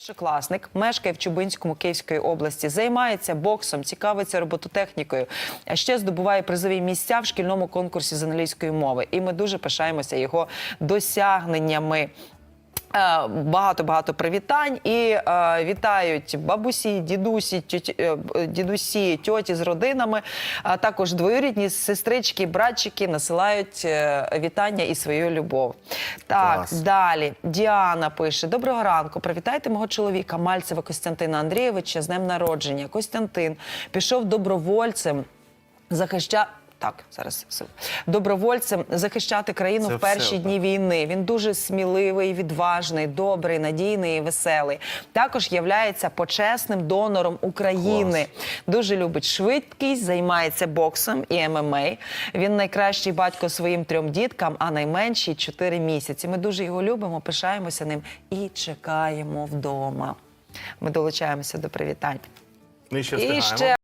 Першокласник мешкає в Чубинському Київської області, займається боксом, цікавиться робототехнікою, а ще здобуває призові місця в шкільному конкурсі з англійської мови. І ми дуже пишаємося його досягненнями. Е, Багато-багато привітань і е, вітають бабусі, дідусі, тьоті, е, дідусі, тьоті з родинами. А також двоюрідні сестрички, братчики насилають е, вітання і свою любов. Так, Клас. Далі Діана пише: Доброго ранку. Привітайте мого чоловіка Мальцева Костянтина Андрійовича з днем народження. Костянтин пішов добровольцем захищати. Так, зараз добровольцем захищати країну Це в перші все, дні війни. Він дуже сміливий, відважний, добрий, надійний і веселий. Також являється почесним донором України. Дуже любить швидкість, займається боксом і ММА. Він найкращий батько своїм трьом діткам, а найменший 4 місяці. Ми дуже його любимо, пишаємося ним і чекаємо вдома. Ми долучаємося до привітань. Ми ще І ще